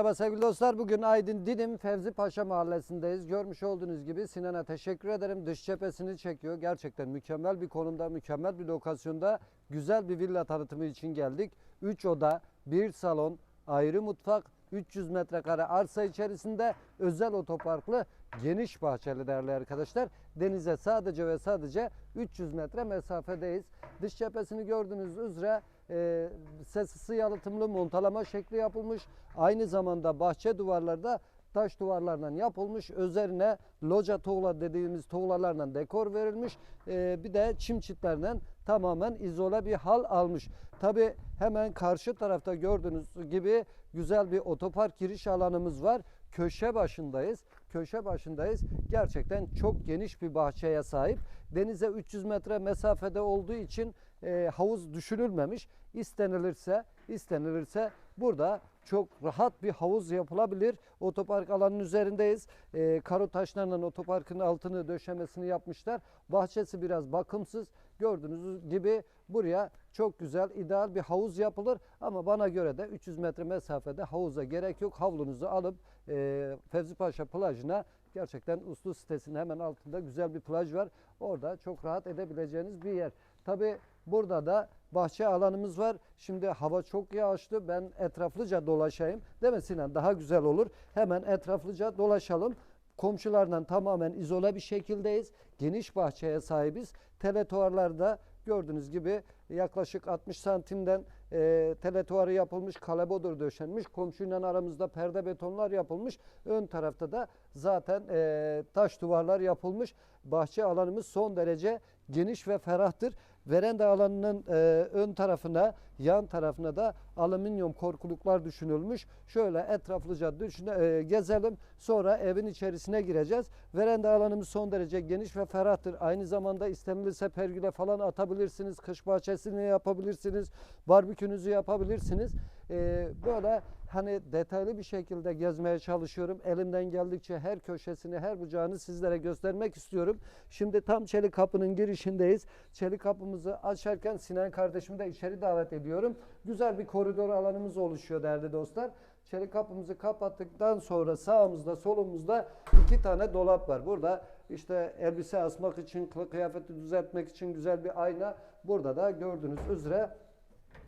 Merhaba sevgili dostlar. Bugün Aydın Didim Fevzi Paşa Mahallesi'ndeyiz. Görmüş olduğunuz gibi Sinan'a teşekkür ederim. Dış cephesini çekiyor. Gerçekten mükemmel bir konumda, mükemmel bir lokasyonda güzel bir villa tanıtımı için geldik. 3 oda, 1 salon, ayrı mutfak, 300 metrekare arsa içerisinde özel otoparklı geniş bahçeli değerli arkadaşlar. Denize sadece ve sadece 300 metre mesafedeyiz. Dış cephesini gördüğünüz üzere e, yalıtımlı montalama şekli yapılmış. Aynı zamanda bahçe duvarları da taş duvarlardan yapılmış. Üzerine loca tuğla dediğimiz tuğlalarla dekor verilmiş. E, bir de çim çitlerden tamamen izole bir hal almış. Tabi hemen karşı tarafta gördüğünüz gibi güzel bir otopark giriş alanımız var. Köşe başındayız. Köşe başındayız. Gerçekten çok geniş bir bahçeye sahip. Denize 300 metre mesafede olduğu için e, havuz düşünülmemiş. İstenilirse, istenilirse burada çok rahat bir havuz yapılabilir. Otopark alanının üzerindeyiz. E, karo taşlarla otoparkın altını döşemesini yapmışlar. Bahçesi biraz bakımsız. Gördüğünüz gibi buraya çok güzel, ideal bir havuz yapılır. Ama bana göre de 300 metre mesafede havuza gerek yok. Havlunuzu alıp e, Fevzi Paşa plajına gerçekten Uslu sitesinin hemen altında güzel bir plaj var. Orada çok rahat edebileceğiniz bir yer. Tabi burada da bahçe alanımız var. Şimdi hava çok yağışlı. Ben etraflıca dolaşayım. Değil mi Sinan? Daha güzel olur. Hemen etraflıca dolaşalım. Komşulardan tamamen izole bir şekildeyiz. Geniş bahçeye sahibiz. Teletuarlarda gördüğünüz gibi yaklaşık 60 santimden e, teletuarı yapılmış, kalebodur döşenmiş. Komşuyla aramızda perde betonlar yapılmış. Ön tarafta da zaten e, taş duvarlar yapılmış. Bahçe alanımız son derece geniş ve ferahtır. Veranda alanının e, ön tarafına, yan tarafına da alüminyum korkuluklar düşünülmüş. Şöyle etraflıca düşüne, e, gezelim. Sonra evin içerisine gireceğiz. Veranda alanımız son derece geniş ve ferahtır. Aynı zamanda istenilirse pergüle falan atabilirsiniz. Kış bahçesini yapabilirsiniz. Barbekünüzü yapabilirsiniz. E, böyle hani detaylı bir şekilde gezmeye çalışıyorum. Elimden geldikçe her köşesini, her bucağını sizlere göstermek istiyorum. Şimdi tam Çelik Kapı'nın girişindeyiz. Çelik Kapımızı açarken Sinan kardeşimi de içeri davet ediyorum. Güzel bir koridor alanımız oluşuyor değerli dostlar. Çelik kapımızı kapattıktan sonra sağımızda solumuzda iki tane dolap var. Burada işte elbise asmak için, kılık kıyafeti düzeltmek için güzel bir ayna. Burada da gördüğünüz üzere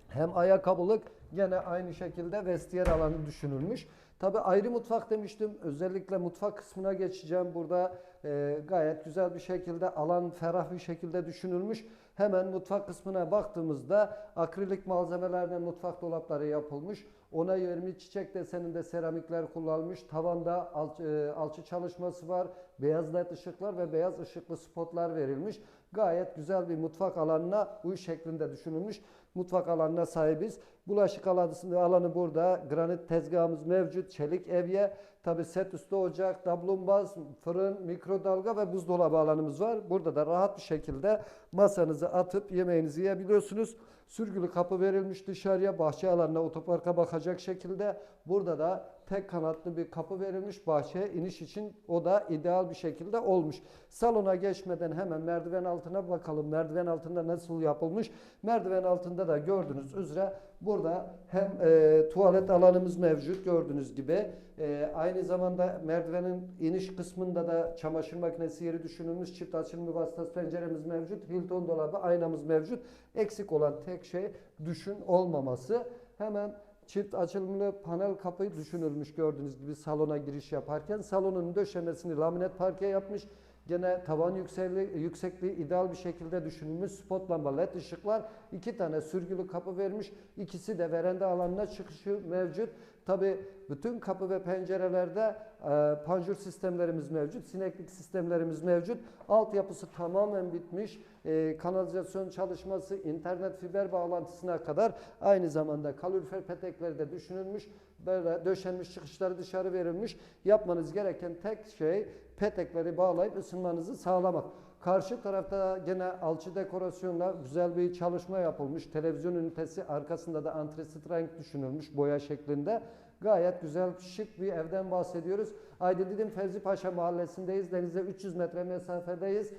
hem ayakkabılık gene aynı şekilde vestiyer alanı düşünülmüş. Tabi ayrı mutfak demiştim. Özellikle mutfak kısmına geçeceğim. Burada e, gayet güzel bir şekilde alan ferah bir şekilde düşünülmüş. Hemen mutfak kısmına baktığımızda akrilik malzemelerden mutfak dolapları yapılmış. Ona 20 çiçek deseninde seramikler kullanılmış. Tavanda alçı, e, alçı çalışması var. Beyaz led ışıklar ve beyaz ışıklı spotlar verilmiş. Gayet güzel bir mutfak alanına uy şeklinde düşünülmüş. Mutfak alanına sahibiz. Bulaşık alanı, alanı burada. Granit tezgahımız mevcut. Çelik evye. Tabi set üstü ocak, dablumbaz, fırın, mikrodalga ve buzdolabı alanımız var. Burada da rahat bir şekilde masanızı atıp yemeğinizi yiyebiliyorsunuz. Sürgülü kapı verilmiş dışarıya bahçe alanına otoparka bakacak şekilde. Burada da tek kanatlı bir kapı verilmiş bahçeye iniş için o da ideal bir şekilde olmuş. Salona geçmeden hemen merdiven altına bakalım. Merdiven altında nasıl yapılmış? Merdiven altında da gördüğünüz üzere burada hem e, tuvalet alanımız mevcut gördüğünüz gibi. E, aynı zamanda merdivenin iniş kısmında da çamaşır makinesi yeri düşünülmüş. Çift açılımlı vasıtası penceremiz mevcut. Hilton dolabı aynamız mevcut. Eksik olan tek şey düşün olmaması. Hemen çift açılımlı panel kapı düşünülmüş gördüğünüz gibi salona giriş yaparken. Salonun döşemesini laminat parke yapmış. Gene tavan yüksekliği, yüksekliği ideal bir şekilde düşünülmüş. Spot lamba led ışıklar. iki tane sürgülü kapı vermiş. İkisi de veranda alanına çıkışı mevcut. Tabi bütün kapı ve pencerelerde e, panjur sistemlerimiz mevcut. Sineklik sistemlerimiz mevcut. Altyapısı tamamen bitmiş. E, kanalizasyon çalışması, internet fiber bağlantısına kadar aynı zamanda kalorifer petekleri de düşünülmüş. Böyle döşenmiş çıkışları dışarı verilmiş. Yapmanız gereken tek şey petekleri bağlayıp ısınmanızı sağlamak. Karşı tarafta gene alçı dekorasyonla güzel bir çalışma yapılmış. Televizyon ünitesi arkasında da antresit renk düşünülmüş boya şeklinde. Gayet güzel, şık bir evden bahsediyoruz. Aydın Didim Fevzi Paşa mahallesindeyiz. Denize 300 metre mesafedeyiz.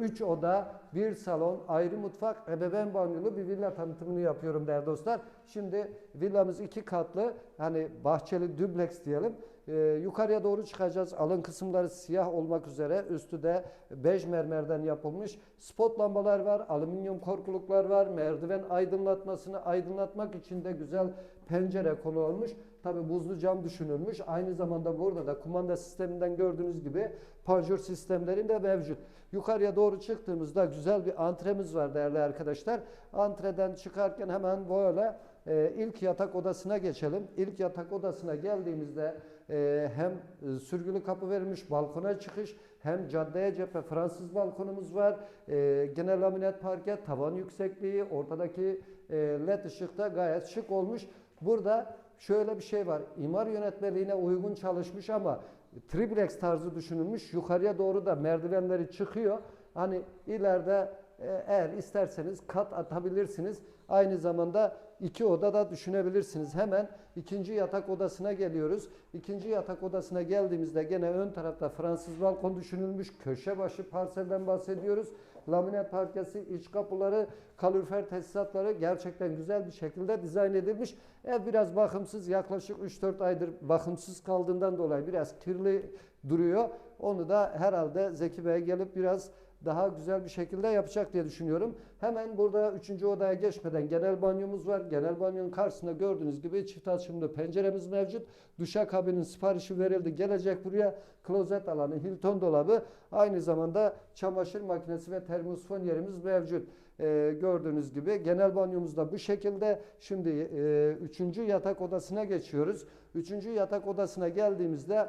3 oda, bir salon, ayrı mutfak, ebeveyn banyolu bir villa tanıtımını yapıyorum değerli dostlar. Şimdi villamız iki katlı, hani bahçeli dubleks diyelim. Ee, yukarıya doğru çıkacağız. Alın kısımları siyah olmak üzere. Üstü de bej mermerden yapılmış. Spot lambalar var, alüminyum korkuluklar var. Merdiven aydınlatmasını aydınlatmak için de güzel pencere konulmuş. Tabi buzlu cam düşünülmüş. Aynı zamanda burada da kumanda sisteminden gördüğünüz gibi panjur sistemleri de mevcut. Yukarıya doğru çıktığımızda güzel bir antremiz var değerli arkadaşlar. Antreden çıkarken hemen böyle e, ilk yatak odasına geçelim. İlk yatak odasına geldiğimizde e, hem e, sürgülü kapı verilmiş balkona çıkış hem caddeye cephe Fransız balkonumuz var. E, genel laminat parke, tavan yüksekliği, ortadaki e, led ışık da gayet şık olmuş. Burada şöyle bir şey var. İmar yönetmeliğine uygun çalışmış ama triplex tarzı düşünülmüş. Yukarıya doğru da merdivenleri çıkıyor. Hani ileride eğer isterseniz kat atabilirsiniz. Aynı zamanda iki oda da düşünebilirsiniz. Hemen ikinci yatak odasına geliyoruz. İkinci yatak odasına geldiğimizde gene ön tarafta Fransız balkon düşünülmüş. Köşe başı parselden bahsediyoruz. Laminat parkesi, iç kapıları, kalorifer tesisatları gerçekten güzel bir şekilde dizayn edilmiş. Ev biraz bakımsız, yaklaşık 3-4 aydır bakımsız kaldığından dolayı biraz kirli duruyor. Onu da herhalde Zeki Bey gelip biraz daha güzel bir şekilde yapacak diye düşünüyorum. Hemen burada üçüncü odaya geçmeden genel banyomuz var. Genel banyonun karşısında gördüğünüz gibi çift açımlı penceremiz mevcut. Duşakabinin siparişi verildi. Gelecek buraya klozet alanı, Hilton dolabı, aynı zamanda çamaşır makinesi ve termosfon yerimiz mevcut. Ee, gördüğünüz gibi genel banyomuz da bu şekilde. Şimdi e, üçüncü yatak odasına geçiyoruz. Üçüncü yatak odasına geldiğimizde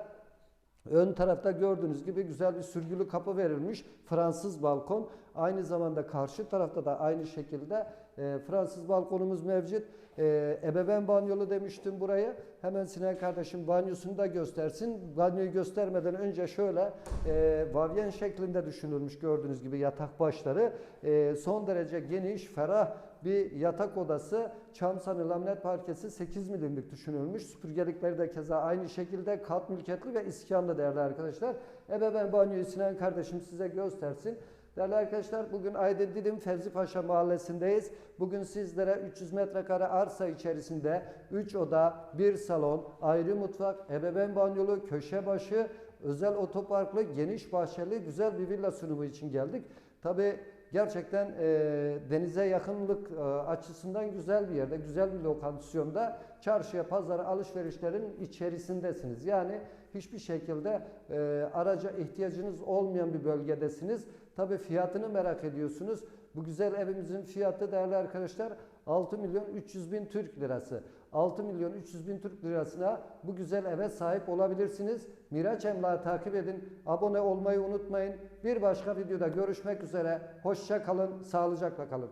Ön tarafta gördüğünüz gibi güzel bir sürgülü kapı verilmiş. Fransız balkon. Aynı zamanda karşı tarafta da aynı şekilde e, Fransız balkonumuz mevcut. E, ebeveyn banyolu demiştim buraya. Hemen Sinan kardeşim banyosunu da göstersin. Banyoyu göstermeden önce şöyle e, vavyen şeklinde düşünülmüş gördüğünüz gibi yatak başları. E, son derece geniş, ferah bir yatak odası. Çam sanı laminat parkesi 8 milimlik düşünülmüş. Süpürgelikleri de keza aynı şekilde kat mülkiyetli ve iskanlı değerli arkadaşlar. Ebeveyn banyoyu Sinan kardeşim size göstersin. Değerli arkadaşlar bugün Aydın Didim Fevzi Paşa mahallesindeyiz. Bugün sizlere 300 metrekare arsa içerisinde 3 oda, 1 salon, ayrı mutfak, ebeveyn banyolu, köşe başı, özel otoparklı, geniş bahçeli güzel bir villa sunumu için geldik. Tabi gerçekten e, denize yakınlık e, açısından güzel bir yerde, güzel bir lokasyonda çarşıya, pazara, alışverişlerin içerisindesiniz. Yani hiçbir şekilde e, araca ihtiyacınız olmayan bir bölgedesiniz. Tabi fiyatını merak ediyorsunuz. Bu güzel evimizin fiyatı değerli arkadaşlar 6 milyon 300 bin Türk lirası. 6 milyon 300 bin Türk lirasına bu güzel eve sahip olabilirsiniz. Miraç Emlak'ı takip edin. Abone olmayı unutmayın. Bir başka videoda görüşmek üzere. Hoşça kalın, sağlıcakla kalın.